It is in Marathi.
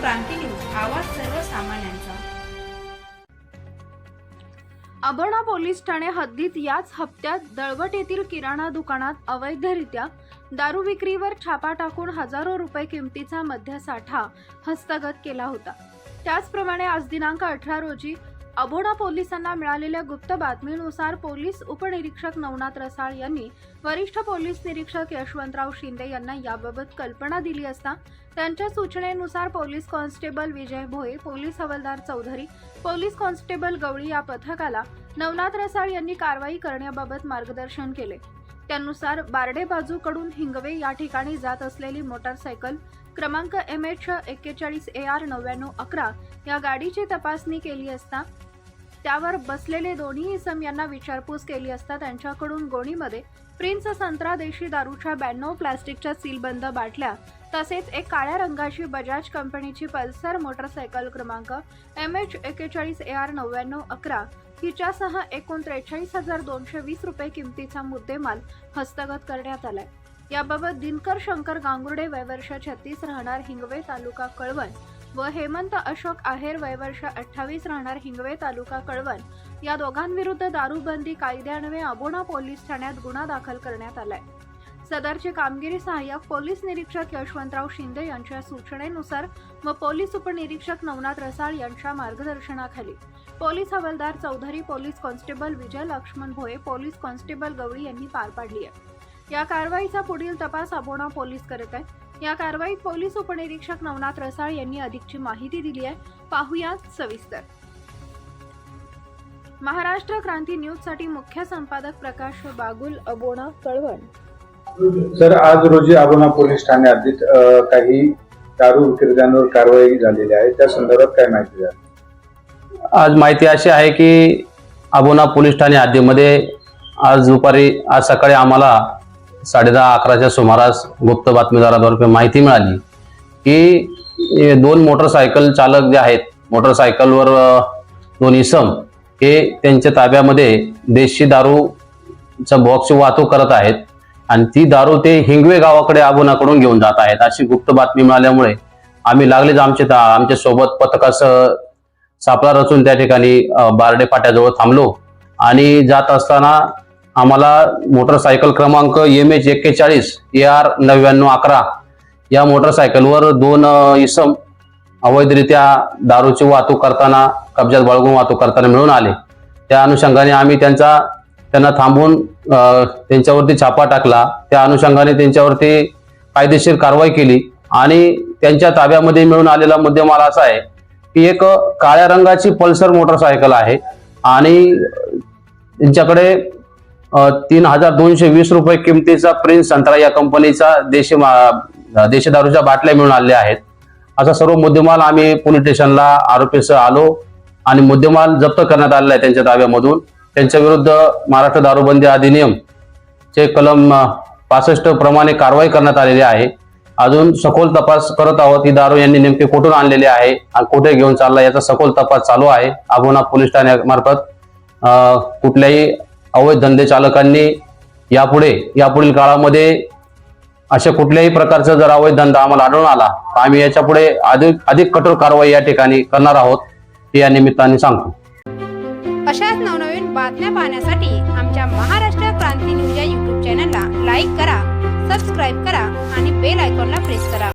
क्रांती न्यूज आवाज सर्वसामान्यांचा. अबोणा पोलीस ठाणे हद्दीत याच हप्त्यात दळवट येथील किराणा दुकानात अवैधरित्या दारू विक्रीवर छापा टाकून हजारो रुपये किमतीचा मद्यसाठा हस्तगत केला होता. त्याचप्रमाणे आज दिनांक अठरा रोजी अबोडा पोलिसांना मिळालेल्या गुप्त बातमीनुसार पोलीस उपनिरीक्षक नवनाथ रसाळ यांनी वरिष्ठ पोलीस निरीक्षक यशवंतराव शिंदे यांना याबाबत कल्पना दिली असता त्यांच्या सूचनेनुसार police constable Vijay Bhoye police हवालदार चौधरी पोलीस कॉन्स्टेबल गवळी या पथकाला नवनाथ रसाळ यांनी कारवाई करण्याबाबत मार्गदर्शन केले. त्यानुसार बारडे बाजूकडून हिंगवे या ठिकाणी जात असलेली मोटारसायकल क्रमांक एम एच एक्केचाळीस ए आर नव्याण्णव अकरा या गाडीची तपासणी केली असता त्यावर बसलेले दोन्ही इसम यांना विचारपूस केली असता त्यांच्याकडून गोणीमध्ये प्रिन्स संत्रा देशी दारूच्या ब्याण्णव प्लास्टिकच्या सीलबंद बाटल्या तसेच एक काळ्या रंगाची बजाज कंपनीची पल्सर मोटरसायकल क्रमांक एम एच एक्केचाळीस ए आर नव्याण्णव अकरा हिच्यासह एकूण त्रेचाळीस हजार दोनशे वीस रुपये किमतीचा मुद्देमाल हस्तगत करण्यात आलाय. याबाबत दिनकर शंकर गांगुर्डे वयवर्ष छत्तीस राहणार हिंगवे तालुका कळवण व हेमंत अशोक आहेर वयवर्ष अठ्ठावीस राहणार हिंगवे तालुका कळवण. या दोघांविरुद्ध दारूबंदी कायद्यान्वये अबोणा पोलीस ठाण्यात गुन्हा दाखल करण्यात आलाय. सदरचे कामगिरी सहाय्यक पोलीस निरीक्षक यशवंतराव शिंदे यांच्या सूचनेनुसार व पोलीस उपनिरीक्षक नवनाथ रसाळ यांच्या मार्गदर्शनाखाली. पोलीस हवालदार Chaudhari police constable Vijay Laxman Bhoye police constable Gawali यांनी पार पाडली आहे या कारवाईचा पुढील तपास अबोणा पोलीस करत आहेत या कारवाईत पोलीस उपनिरीक्षक नवनाथ रसाळ यांनी अधिकची माहिती दिली आहे. पाहुया सविस्तर. महाराष्ट्र क्रांती न्यूजसाठी मुख्य संपादक प्रकाश बागुल अबोणा कळवण. सर आज रोजी आबोना पोलीस ठाणे हद्दीत काही दारू विक्रेत्यांवर कारवाई झालेली आहे. त्या संदर्भात काय माहिती द्या आज माहिती अशी आहे की अबोना पोलीस ठाणे हद्दीमध्ये आज दुपारी आज सकाळी आम्हाला साडेदहा अकराच्या सुमारास गुप्त बातमीदाराद्वारे माहिती मिळाली की दोन मोटरसायकल चालक जे आहेत मोटरसायकलवर दोन इसम हे त्यांच्या ताब्यामध्ये देशी दारूचा बॉक्सची वाहतूक करत आहेत आणि ती दारू ते हिंगवे गावाकडे आगुनाकडून घेऊन जात आहेत अशी गुप्त बातमी मिळाल्यामुळे आम्ही लागलेच आमचे आमच्यासोबत पथकासह सापळा रचून त्या ठिकाणी बारडे फाट्याजवळ थांबलो आणि जात असताना आम्हाला मोटरसायकल क्रमांक एम एच एक्केचाळीस ए आर नव्याण्णव अकरा या मोटरसायकलवर दोन इसम अवैधरित्या दारूची वाहतूक करताना कब्जात बाळगून वाहतूक करताना मिळून आले. त्या अनुषंगाने आम्ही त्यांचा त्यांना थांबवून त्यांच्यावरती छापा टाकला. त्या अनुषंगाने त्यांच्यावरती कायदेशीर कारवाई केली आणि त्यांच्या ताब्यामध्ये मिळून आलेला मुद्देमाल असा आहे की एक काळ्या रंगाची पल्सर मोटरसायकल आहे आणि त्यांच्याकडे तीन हजार दोनशे वीस रुपये किमतीचा प्रिन्स संत्रा या कंपनीचा देशी मा- देशी दारूच्या बाटल्या मिळून आलेल्या आहेत. असा सर्व मुद्देमाल आम्ही पोलीस स्टेशनला आरोपीसह आलो आणि मुद्देमाल जप्त करण्यात आलेला आहे त्यांच्या ताब्यामधून. त्यांच्या विरुद्ध महाराष्ट्र दारूबंदी अधिनियम चे कलम पासष्ट प्रमाणे कारवाई करण्यात आलेली आहे. अजून सखोल तपास करत आहोत. ही दारू यांनी नेमके कुठून आणलेली आहे आणि कुठे घेऊन चालला याचा सखोल तपास चालू आहे. आबोना पोलीस ठाण्यामार्फत कुठल्याही अवैध धंदे चालकांनी यापुढे यापुढील काळामध्ये अशा कुठल्याही प्रकारचा जर अवैध धंदा आम्हाला आढळून आला तर आम्ही याच्यापुढे अधिक अधिक कठोर कारवाई या ठिकाणी करणार आहोत हे या निमित्ताने सांगतो. अशाच नवनवीन बातम्या पाहण्यासाठी आमच्या महाराष्ट्र क्रांती न्यूज या युट्यूब चॅनलला लाईक करा सबस्क्राईब करा आणि बेल आयकॉनला प्रेस करा.